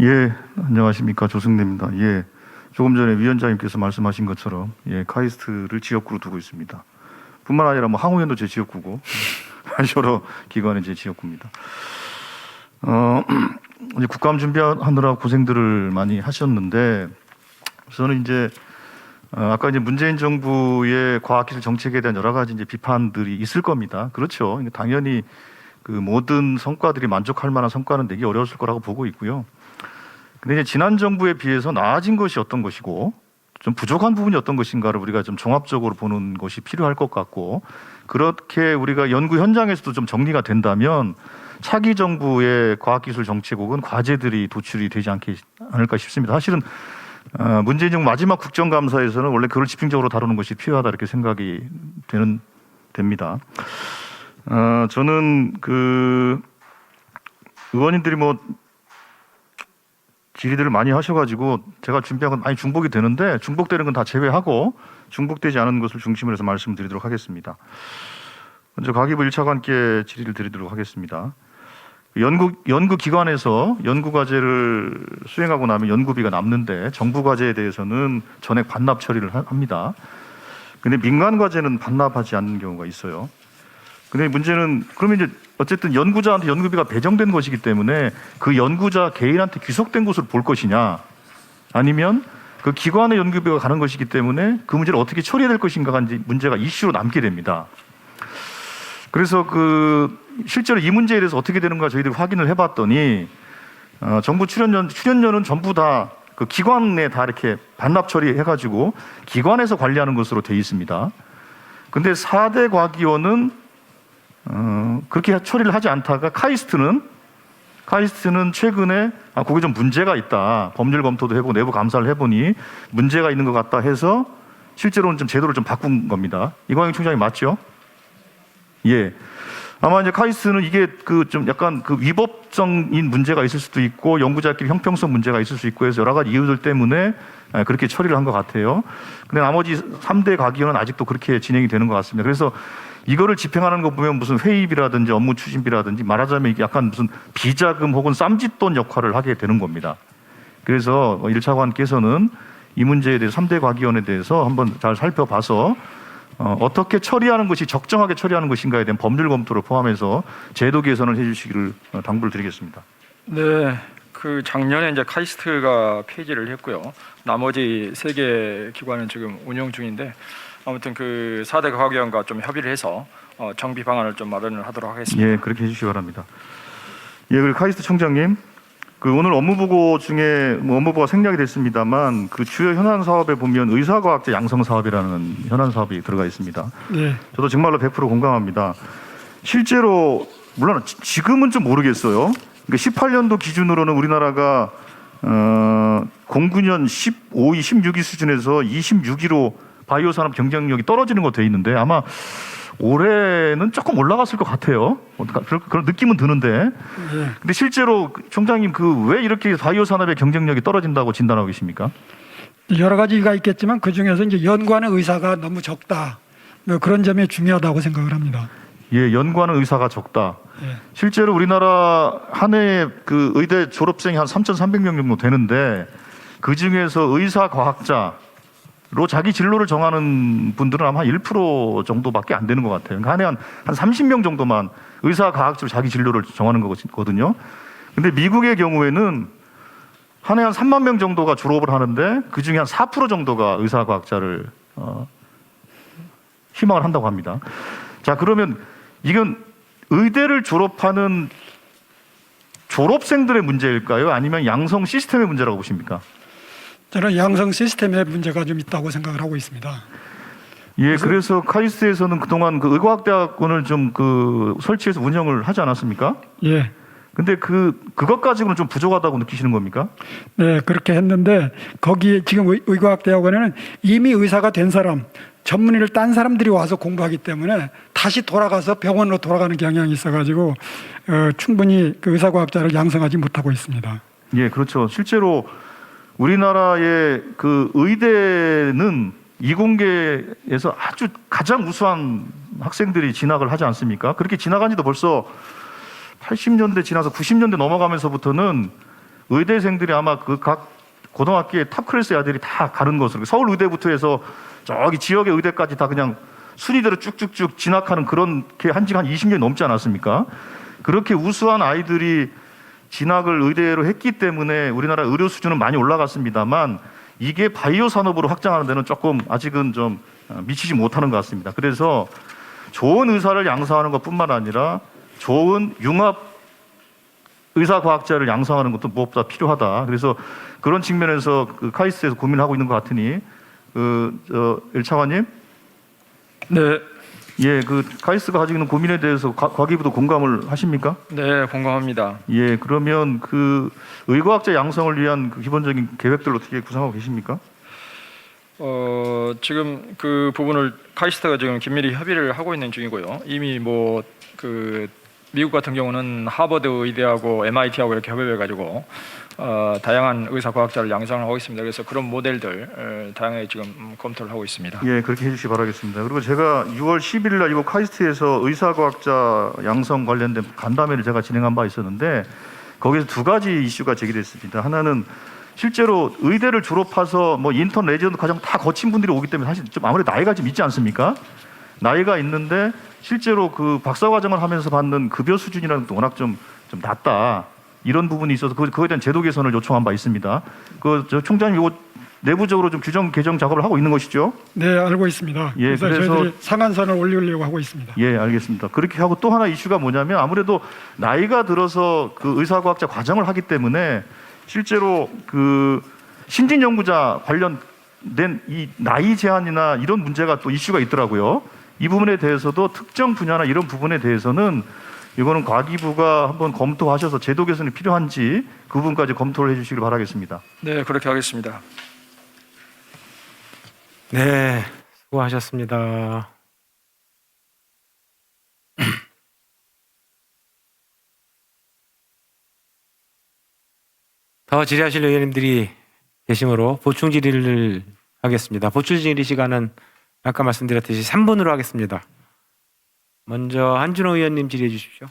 예, 안녕하십니까 조승래입니다. 예, 조금 전에 위원장님께서 말씀하신 것처럼 예, 카이스트를 지역구로 두고 있습니다. 뿐만 아니라 뭐 항우연도 제 지역구고 여러 기관의 제 지역구입니다. 어, 이제 국감 준비하느라 고생들을 많이 하셨는데 저는 이제 어, 아까 이제 문재인 정부의 과학기술 정책에 대한 여러 가지 이제 비판들이 있을 겁니다. 그렇죠. 당연히 그 모든 성과들이 만족할 만한 성과는 내기 어려웠을 거라고 보고 있고요. 근데 이제 지난 정부에 비해서 나아진 것이 어떤 것이고 좀 부족한 부분이 어떤 것인가를 우리가 좀 종합적으로 보는 것이 필요할 것 같고 그렇게 우리가 연구 현장에서도 좀 정리가 된다면 차기 정부의 과학기술 정책국은 과제들이 도출이 되지 않게 않을까 싶습니다. 사실은 어, 문재인 정부 마지막 국정감사에서는 원래 그걸 집중적으로 다루는 것이 필요하다 이렇게 생각이 되는 됩니다. 어, 저는 그 의원님들이 뭐 질의들을 많이 하셔가지고 제가 준비한 건 많이 중복이 되는데 중복되는 건 다 제외하고 중복되지 않은 것을 중심으로 해서 말씀드리도록 하겠습니다. 먼저 과기부 1차관 함께 질의를 드리도록 하겠습니다. 연구 연구 기관에서 연구 과제를 수행하고 나면 연구비가 남는데 정부 과제에 대해서는 전액 반납 처리를 하- 합니다. 근데 민간 과제는 반납하지 않는 경우가 있어요. 근데 문제는 그러면 이제 어쨌든 연구자한테 연구비가 배정된 것이기 때문에 그 연구자 개인한테 귀속된 것을 볼 것이냐 아니면 그 기관의 연구비가 가는 것이기 때문에 그 문제를 어떻게 처리해야 될 것인가가 문제가 이슈로 남게 됩니다. 그래서 그 실제로 이 문제에 대해서 어떻게 되는가 저희들이 확인을 해봤더니 어, 정부 출연료 출연료는 전부 다 그 기관에 다 이렇게 반납 처리해가지고 기관에서 관리하는 것으로 돼 있습니다. 근데 4대 과기원은 어, 그렇게 처리를 하지 않다가 카이스트는 카이스트는 최근에 아 그게 좀 문제가 있다 법률 검토도 해보고 내부 감사를 해보니 문제가 있는 것 같다 해서 실제로는 좀 제도를 좀 바꾼 겁니다. 이광영 총장이 맞죠? 예. 아마 이제 카이스트는 이게 그 좀 약간 그 위법적인 문제가 있을 수도 있고 연구자끼리 형평성 문제가 있을 수 있고 해서 여러 가지 이유들 때문에 아, 그렇게 처리를 한 것 같아요. 근데 나머지 3대 과기원은 아직도 그렇게 진행이 되는 것 같습니다. 그래서 이거를 집행하는 거 보면 무슨 회의비라든지 업무 추진비라든지 말하자면 이게 약간 무슨 비자금 혹은 쌈짓돈 역할을 하게 되는 겁니다. 그래서 1차관께서는 이 문제에 대해서 3대 과기원에 대해서 한번 잘 살펴봐서 어, 어떻게 처리하는 것이 적정하게 처리하는 것인가에 대한 법률 검토를 포함해서 제도 개선을 해주시기를 어, 당부를 드리겠습니다. 네, 그 작년에 이제 카이스트가 폐지를 했고요. 나머지 세 개 기관은 지금 운영 중인데 아무튼 그 4대 과학위원과 좀 협의를 해서 어, 정비 방안을 좀 마련을 하도록 하겠습니다. 예, 그렇게 해주시기 바랍니다. 예, 그리고 카이스트 청장님, 그 오늘 업무 보고 중에 뭐 업무 보고가 생략이 됐습니다만 그 주요 현안 사업에 보면 의사과학자 양성 사업이라는 현안 사업이 들어가 있습니다. 네, 저도 정말로 100% 공감합니다. 실제로 물론 지- 지금은 좀 모르겠어요. 그러니까 18년도 기준으로는 우리나라가 어, 09년 15위, 16위 수준에서 26위로 바이오 산업 경쟁력이 떨어지는 거돼 있는데 아마 올해는 조금 올라갔을 것 같아요. 어, 그런, 느낌은 드는데. 예. 근데 실제로 그 총장님 그 왜 이렇게 바이오 산업의 경쟁력이 떨어진다고 진단하고 계십니까? 여러 가지 가 있겠지만 그 중에서 이제 연구하는 의사가 너무 적다. 뭐 그런 점이 중요하다고 생각을 합니다. 예, 연구하는 의사가 적다. 예. 실제로 우리나라 한 해에 그 의대 졸업생이 한 3,300명 정도 되는데 그 중에서 의사 과학자 로 자기 진로를 정하는 분들은 아마 1% 정도밖에 안 되는 것 같아요. 그러니까 한해 한, 한 30명 정도만 의사 과학자로 자기 진로를 정하는 거거든요. 근데 미국의 경우에는 한해한 3만 명 정도가 졸업을 하는데 그 중에 한 4% 정도가 의사 과학자를 어, 희망을 한다고 합니다. 자, 그러면 이건 의대를 졸업하는 졸업생들의 문제일까요? 아니면 양성 시스템의 문제라고 보십니까? 저는 양성 시스템에 문제가 좀 있다고 생각을 하고 있습니다. 예, 그래서 카이스트에서는 그동안 그 의과학대학원을 좀 그 설치해서 운영을 하지 않았습니까? 예. 근데 그 그것 가지고는 좀 부족하다고 느끼시는 겁니까? 네, 그렇게 했는데 거기 지금 의- 의과학대학원에는 이미 의사가 된 사람, 전문의를 딴 사람들이 와서 공부하기 때문에 다시 돌아가서 병원으로 돌아가는 경향이 있어가지고 어, 충분히 그 의사과학자를 양성하지 못하고 있습니다. 예, 그렇죠. 실제로 우리나라의 그 의대는 이공계에서 아주 가장 우수한 학생들이 진학을 하지 않습니까? 그렇게 진학한 지도 벌써 80년대 지나서 90년대 넘어가면서부터는 의대생들이 아마 그 각 고등학교의 탑 클래스 아들이 다 가는 것으로 서울 의대부터 해서 저기 지역의 의대까지 다 그냥 순위대로 쭉쭉쭉 진학하는 그런 게 한 지가 한 20년 넘지 않았습니까? 그렇게 우수한 아이들이 진학을 의대로 했기 때문에 우리나라 의료 수준은 많이 올라갔습니다만 이게 바이오 산업으로 확장하는 데는 조금 아직은 좀 어, 미치지 못하는 것 같습니다. 그래서 좋은 의사를 양성하는 것뿐만 아니라 좋은 융합 의사 과학자를 양성하는 것도 무엇보다 필요하다. 그래서 그런 측면에서 그 카이스트에서 고민하고 있는 것 같으니 그 저 일차관님 네, 예, 그 카이스트가 가지고 있는 고민에 대해서 과, 과기부도 공감을 하십니까? 네 공감합니다. 예, 그러면 그 의과학자 양성을 위한 그 기본적인 계획들 어떻게 구상하고 계십니까? 어, 지금 그 부분을 카이스트가 지금 긴밀히 협의를 하고 있는 중이고요. 이미 뭐 그 미국 같은 경우는 하버드 의대하고 MIT하고 이렇게 협업해 가지고 어, 다양한 의사 과학자를 양성을 하고 있습니다. 그래서 그런 모델들 어, 다양하게 지금 음, 검토를 하고 있습니다. 예, 그렇게 해주시 기 바라겠습니다. 그리고 제가 6월 10일 날 이거 카이스트에서 의사 과학자 양성 관련된 간담회를 제가 진행한 바 있었는데 거기서 두 가지 이슈가 제기됐습니다. 하나는 실제로 의대를 졸업해서 뭐 인턴 레지던트 과정 다 거친 분들이 오기 때문에 사실 좀 아무래도 나이가 좀 있지 않습니까? 나이가 있는데 실제로 그 박사 과정을 하면서 받는 급여 수준이라는 것도 워낙 좀, 좀 낮다. 이런 부분이 있어서 그, 그거에 대한 제도 개선을 요청한 바 있습니다. 그, 저 총장님 이거 내부적으로 좀 규정 개정 작업을 하고 있는 것이죠? 네, 알고 있습니다. 예, 그래서, 그래서- 저희들이 상한선을 올리려고 하고 있습니다. 예, 알겠습니다. 그렇게 하고 또 하나 이슈가 뭐냐면 아무래도 나이가 들어서 그 의사과학자 과정을 하기 때문에 실제로 그 신진 연구자 관련된 이 나이 제한이나 이런 문제가 또 이슈가 있더라고요. 이 부분에 대해서도 특정 분야나 이런 부분에 대해서는 이거는 과기부가 한번 검토하셔서 제도 개선이 필요한지 그 부분까지 검토를 해주시길 바라겠습니다. 네, 그렇게 하겠습니다. 네, 수고하셨습니다. 더 질의하실 의원님들이 계시므로 보충 질의를 하겠습니다. 보충 질의 시간은 아까 말씀드렸듯이 3분으로 하겠습니다. 먼저 한준호 의원님 질의해 주십시오.